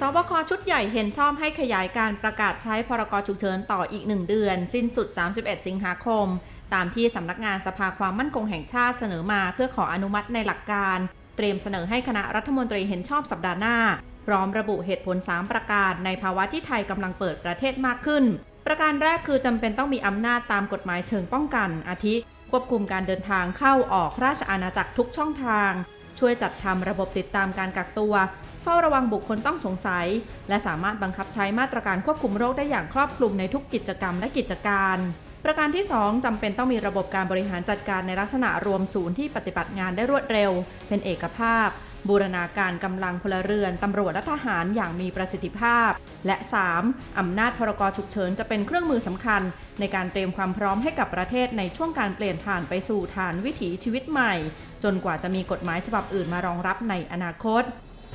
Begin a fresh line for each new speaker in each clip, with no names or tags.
สบคชุดใหญ่เห็นชอบให้ขยายการประกาศใช้พรกฉุกเฉินต่ออีก 1 เดือน สิ้นสุด 31 สิงหาคม ตามที่สำนักงานสภาความมั่นคงแห่งชาติเสนอมาเพื่อขออนุมัติในหลักการ เตรียมเสนอให้คณะรัฐมนตรีเห็นชอบสัปดาห์หน้า พร้อมระบุเหตุผล 3 ประการในภาวะที่ไทยกำลังเปิดประเทศมากขึ้น ประการแรกคือจำเป็นต้องมีอำนาจตามกฎหมายเชิงป้องกัน อาทิ ควบคุมการเดินทางเข้าออกราชอาณาจักรทุกช่องทางช่วยจัดทำระบบติดตามการกักตัว เฝ้าระวังบุคคลต้องสงสัย และสามารถบังคับใช้มาตรการควบคุมโรคได้อย่างครอบคลุมในทุกกิจกรรมและกิจการ ประการที่ 2จำเป็นต้องมีระบบการบริหารจัดการในลักษณะรวมศูนย์ที่ปฏิบัติงานได้รวดเร็ว เป็นเอกภาพบูรณาการกำลังพลเรือน ตำรวจและทหารอย่างมีประสิทธิภาพ และ 3. อำนาจพรกฉุกเฉินจะเป็นเครื่องมือสำคัญ ในการเตรียมความพร้อมให้กับประเทศในช่วงการเปลี่ยนผ่านไปสู่ฐานวิถีชีวิตใหม่ จนกว่าจะมีกฎหมายฉบับอื่นมารองรับในอนาคต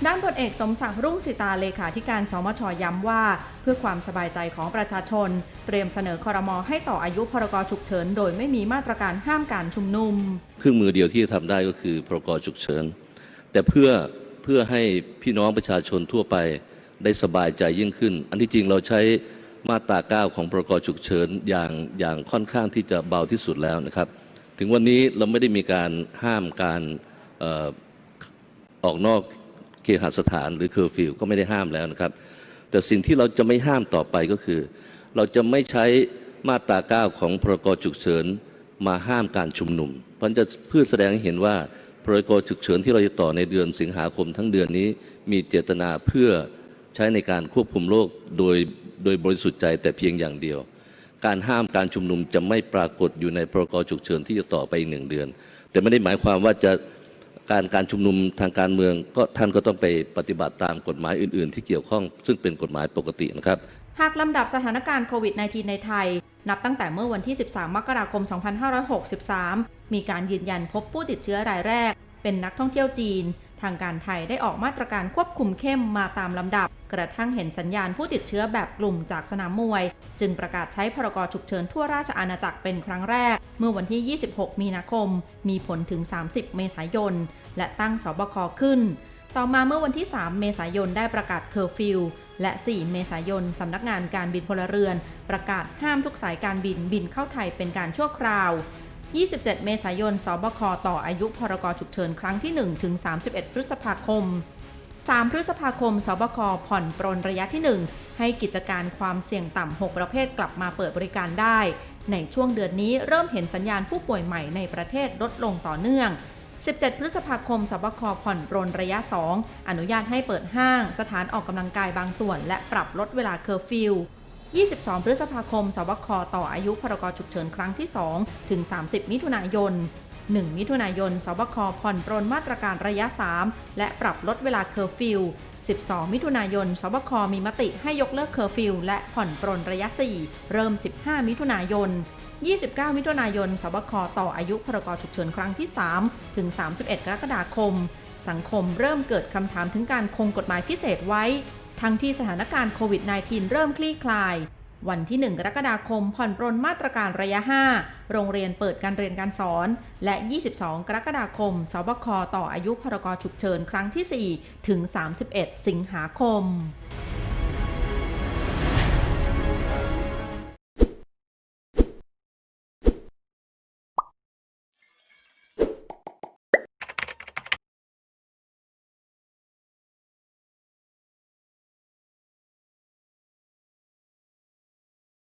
ด้านพลเอกสมศักดิ์รุ่งสิตาเลขาธิการสมชย้ำว่า เพื่อความสบายใจของประชาชน เตรียมเสนอคอรมอให้ต่ออายุพรกฉุกเฉิน โดยไม่มีมาตรการห้ามการชุมนุม
เครื่องมือเดียวที่จะทำได้ก็คือพรกฉุกเฉิน แต่เพื่อเพื่อให้พี่น้องประชาชนทั่วไปได้สบายใจยิ่งขึ้น อันที่จริงเราใช้มาตรา 9 ของพรกฉุกเฉินอย่างอย่างค่อนข้างที่จะเบาที่สุดแล้วนะครับ ถึงวันนี้เราไม่ได้มีการห้ามการออออกนอก เคหสถานหรือเคอร์ฟิวก็ไม่ได้ห้ามแล้วนะครับ แต่สิ่งที่เราจะไม่ห้ามต่อไปก็คือ เราจะไม่ใช้มาตรา 9 ของพรกฉุกเฉินมาห้ามการชุมนุม เพราะจะเพื่อแสดงให้เห็นว่าพรกฉุกเฉินที่เราจะต่อในเดือนสิงหาคมทั้งเดือนนี้มีเจตนาเพื่อใช้ในการควบคุมโรคโดยโดยบริสุทธิ์ใจแต่เพียงอย่างเดียว การห้ามการชุมนุมจะไม่ปรากฏอยู่ในพรกฉุกเฉินที่จะต่อไปอีกหนึ่งเดือน แต่ไม่ได้หมายความว่าจะ การการชุมนุมทางการเมืองก็ท่านก็ต้องไปปฏิบัติตามกฎหมายอื่น ๆ ที่เกี่ยวข้อง ซึ่งเป็นกฎหมายปกตินะครับ
หากลำดับสถานการณ์โควิด -19 ในไทย นับตั้งแต่เมื่อวันที่ 13 มกราคม 2563 มีการยืนยันพบผู้ติดเชื้อรายแรก เป็นนักท่องเที่ยวจีน ทางการไทยได้ออกมาตรการควบคุมเข้มมาตามลำดับ กระทั่งเห็นสัญญาณผู้ติดเชื้อแบบกลุ่มจากสนามมวย จึงประกาศใช้พรกฉุกเฉินทั่วราชอาณาจักรเป็นครั้งแรก เมื่อวันที่ 26 มีนาคม มีผลถึง 30 เมษายน และตั้งสบคขึ้น ต่อมาเมื่อวันที่ 3 เมษายนได้ประกาศเคอร์ฟิวและ 4 เมษายนสำนักงานการบินพลเรือน ประกาศห้ามทุกสายการบินบินเข้าไทยเป็นการชั่วคราว27 เมษายน สบค ต่ออายุพรกฉุกเฉินครั้งที่ 1 ถึง 31 พฤษภาคม 3 พฤษภาคม สบค ผ่อนปรนระยะที่ 1 ให้กิจการความเสี่ยงต่ำ 6 ประเภทกลับมาเปิดบริการได้ ในช่วงเดือนนี้เริ่มเห็นสัญญาณผู้ป่วยใหม่ในประเทศลดลงต่อเนื่อง 17 พฤษภาคม สบค ผ่อนปรนระยะ 2 อนุญาตให้เปิดห้าง สถานออกกำลังกายบางส่วน และปรับลดเวลาเคอร์ฟิว22 พฤษภาคม สบค ต่ออายุพรกฉุกเฉินครั้งที่ 2 ถึง 30 มิถุนายน 1 มิถุนายน สบคผ่อนปรนมาตรการระยะ 3 และปรับลดเวลาเคอร์ฟิว 12 มิถุนายน สบคมีมติให้ยกเลิกเคอร์ฟิว และผ่อนปรนระยะ 4 เริ่ม 15 มิถุนายน 29 มิถุนายน สบคต่ออายุพรกฉุกเฉินครั้งที่ 3 ถึง 31 กรกฎาคม สังคมเริ่มเกิดคำถามถึงการคงกฎหมายพิเศษไว้ ทั้งที่สถานการณ์โควิด -19 เริ่มคลี่คลาย วันที่ 1 กรกฎาคม ผ่อนปรนมาตรการระยะ 5 โรงเรียนเปิดการเรียนการสอน และ 22 กรกฎาคม สบค ต่ออายุพรกฉุกเฉินครั้งที่ 4 ถึง 31 สิงหาคม